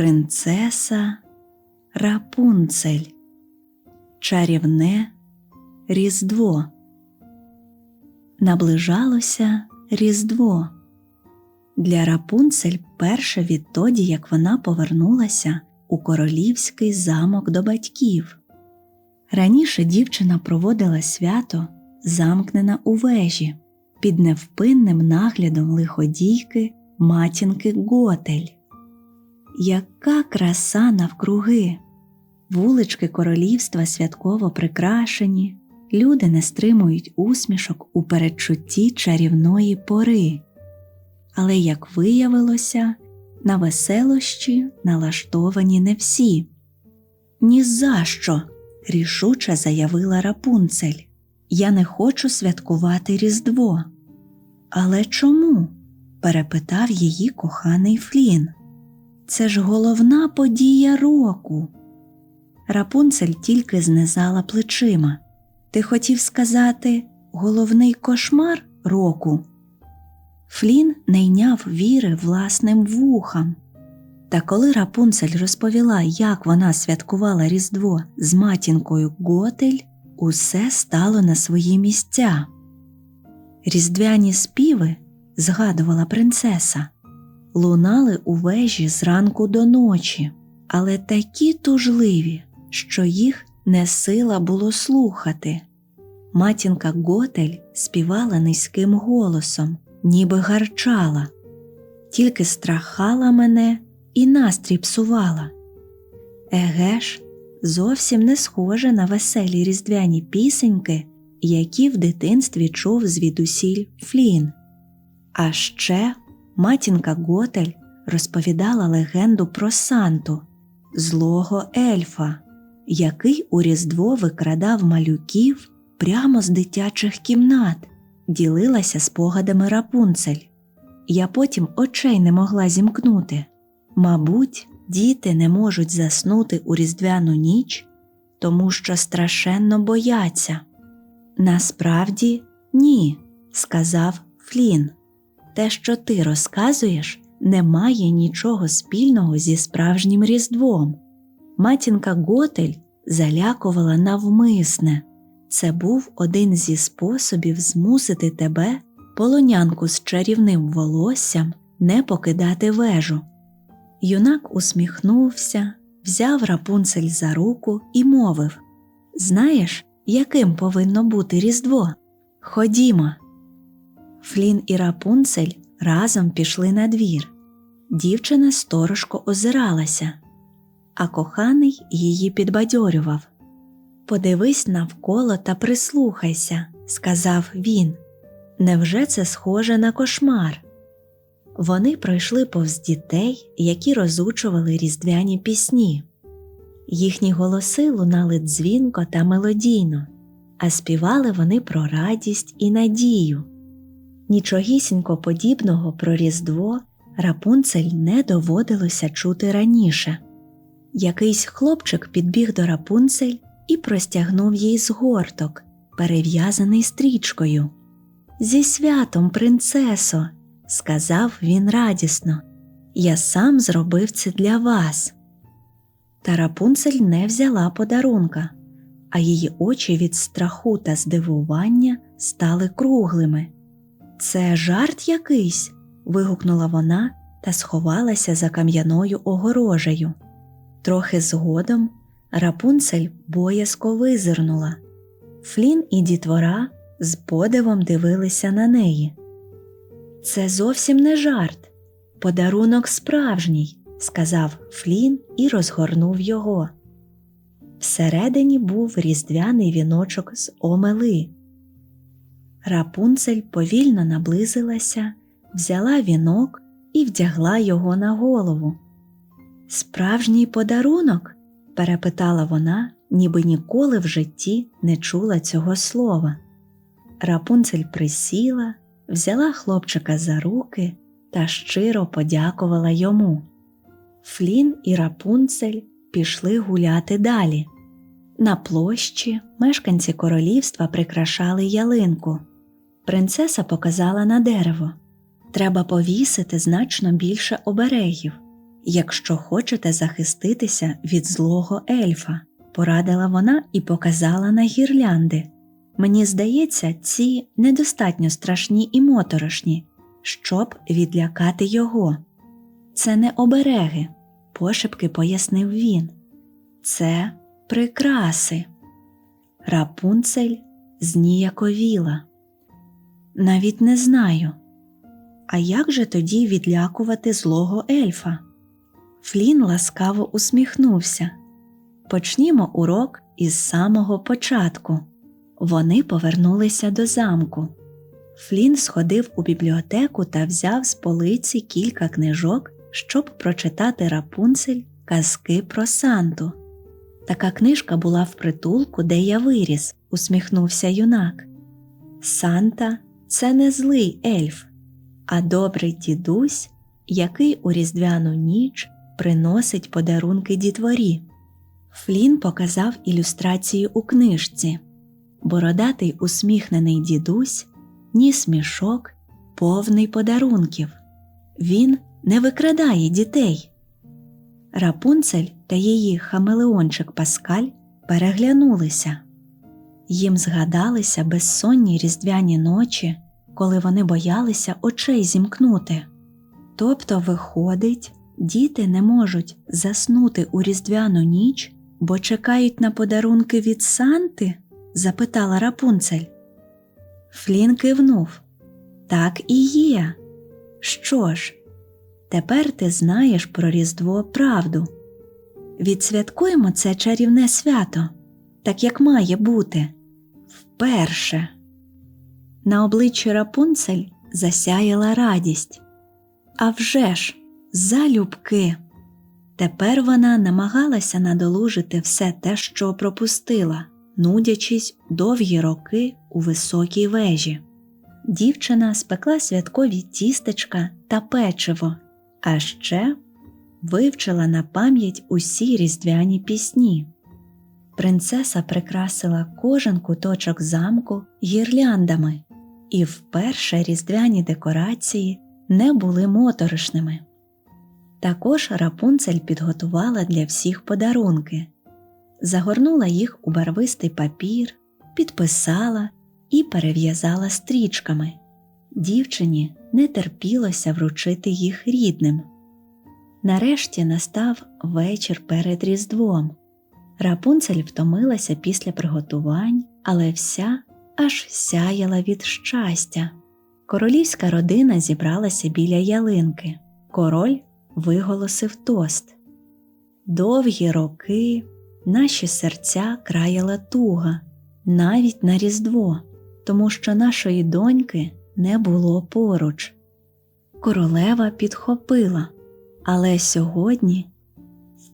Принцеса Рапунцель. Чарівне Різдво. Наближалося Різдво. Для Рапунцель перше відтоді, як вона повернулася у королівський замок до батьків. Раніше дівчина проводила свято, замкнена у вежі, під невпинним наглядом лиходійки матінки Готель. Яка краса навкруги! Вулички королівства святково прикрашені, люди не стримують усмішок у передчутті чарівної пори. Але, як виявилося, на веселощі налаштовані не всі. «Ні за що!» – рішуче заявила Рапунцель. Я не хочу святкувати Різдво. Але чому? перепитав її коханий Флін. Це ж головна подія року. Рапунцель тільки знизала плечима. Ти хотів сказати головний кошмар року? Флін не йняв віри власним вухам. Та коли Рапунцель розповіла, як вона святкувала Різдво з матінкою Готель, усе стало на свої місця. Різдвяні співи, згадувала принцеса, лунали у вежі зранку до ночі, але такі тужливі, що їх не сила було слухати. Матінка Готель співала низьким голосом, ніби гарчала, тільки страхала мене і настрій псувала. Еге ж, зовсім не схоже на веселі різдвяні пісеньки, які в дитинстві чув звідусіль Флін. А ще матінка Готель розповідала легенду про Санту, злого ельфа, який у Різдво викрадав малюків прямо з дитячих кімнат, ділилася спогадами Рапунцель. Я потім очей не могла зімкнути. Мабуть, діти не можуть заснути у різдвяну ніч, тому що страшенно бояться. Насправді, ні, сказав Флін. Те, що ти розказуєш, не має нічого спільного зі справжнім Різдвом. Матінка Готель залякувала навмисне. Це був один зі способів змусити тебе, полонянку з чарівним волоссям, не покидати вежу. Юнак усміхнувся, взяв рапунцель за руку і мовив Знаєш, яким повинно бути Різдво? Ходімо. Флін і рапунцель разом пішли на двір. Дівчина сторожко озиралася, а коханий її підбадьорював. Подивись навколо та прислухайся, сказав він. Невже це схоже на кошмар? Вони пройшли повз дітей, які розучували різдвяні пісні. Їхні голоси лунали дзвінко та мелодійно, а співали вони про радість і надію. Нічогісінько подібного про Різдво Рапунцель не доводилося чути раніше. Якийсь хлопчик підбіг до Рапунцель і простягнув їй згорток, перев'язаний стрічкою. Зі святом, принцесо, сказав він радісно, я сам зробив це для вас. Та Рапунцель не взяла подарунка, а її очі від страху та здивування стали круглими. Це жарт якийсь. вигукнула вона та сховалася за кам'яною огорожею. Трохи згодом Рапунцель боязко визирнула. Флін і дітвора з подивом дивилися на неї. Це зовсім не жарт, подарунок справжній, сказав Флін і розгорнув його. Всередині був різдвяний віночок з омели. Рапунцель повільно наблизилася, взяла вінок і вдягла його на голову. Справжній подарунок? перепитала вона, ніби ніколи в житті не чула цього слова. Рапунцель присіла, взяла хлопчика за руки та щиро подякувала йому. Флін і Рапунцель пішли гуляти далі. На площі мешканці королівства прикрашали ялинку. Принцеса показала на дерево треба повісити значно більше оберегів. якщо хочете захиститися від злого ельфа, порадила вона і показала на гірлянди. Мені здається, ці недостатньо страшні і моторошні, щоб відлякати його. Це не обереги, пошепки пояснив він. Це прикраси. Рапунцель зніяковіла. Навіть не знаю. А як же тоді відлякувати злого ельфа? Флін ласкаво усміхнувся. Почнімо урок із самого початку. Вони повернулися до замку. Флін сходив у бібліотеку та взяв з полиці кілька книжок, щоб прочитати Рапунцель казки про Санту. Така книжка була в притулку, де я виріс, усміхнувся юнак. Санта це не злий ельф, а добрий дідусь, який у різдвяну ніч приносить подарунки дітворі. Флін показав ілюстрацію у книжці. Бородатий усміхнений дідусь, ніс мішок, повний подарунків. Він не викрадає дітей. Рапунцель та її хамелеончик Паскаль переглянулися. Їм згадалися безсонні різдвяні ночі, коли вони боялися очей зімкнути. Тобто, виходить, діти не можуть заснути у різдвяну ніч, бо чекають на подарунки від Санти? запитала Рапунцель. Флін кивнув. Так і є. Що ж, тепер ти знаєш про Різдво правду. Відсвяткуємо це чарівне свято, так як має бути. Вперше. На обличчі Рапунцель засяяла радість. А вже ж, залюбки. Тепер вона намагалася надолужити все те, що пропустила, нудячись довгі роки у високій вежі. Дівчина спекла святкові тістечка та печиво, а ще вивчила на пам'ять усі різдвяні пісні. Принцеса прикрасила кожен куточок замку гірляндами, і вперше різдвяні декорації не були моторошними. Також Рапунцель підготувала для всіх подарунки, загорнула їх у барвистий папір, підписала і перев'язала стрічками. Дівчині не терпілося вручити їх рідним. Нарешті настав вечір перед Різдвом. Рапунцель втомилася після приготувань, але вся аж сяяла від щастя. Королівська родина зібралася біля ялинки. Король виголосив тост. Довгі роки наші серця краяла туга, навіть на Різдво, тому що нашої доньки не було поруч. Королева підхопила, але сьогодні,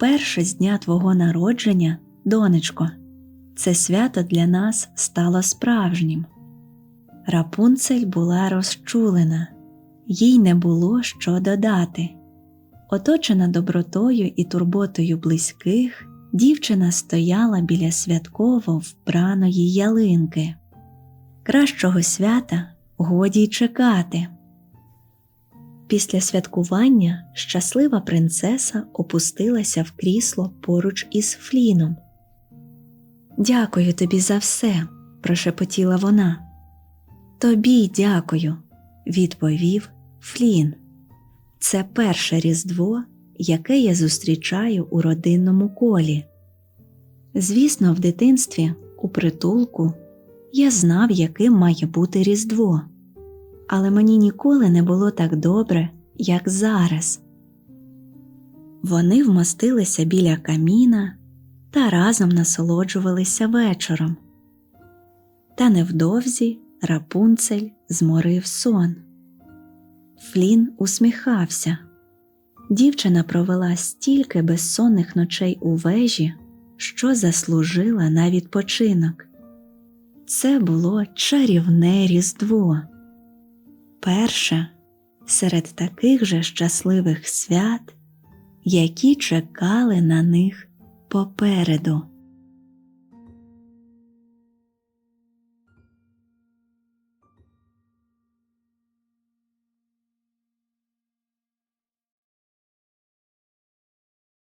вперше з дня твого народження, донечко, це свято для нас стало справжнім. Рапунцель була розчулена, їй не було що додати. Оточена добротою і турботою близьких, дівчина стояла біля святково вбраної ялинки. Кращого свята годі й чекати. Після святкування щаслива принцеса опустилася в крісло поруч із Фліном. Дякую тобі за все, прошепотіла вона. Тобі дякую, відповів Флін. Це перше Різдво, яке я зустрічаю у родинному колі. Звісно, в дитинстві, у притулку, я знав, яким має бути Різдво, але мені ніколи не було так добре, як зараз. Вони вмостилися біля каміна та разом насолоджувалися вечором. Та невдовзі Рапунцель зморив сон. Флін усміхався. Дівчина провела стільки безсонних ночей у вежі, що заслужила на відпочинок. Це було чарівне Різдво. Перше серед таких же щасливих свят, які чекали на них попереду.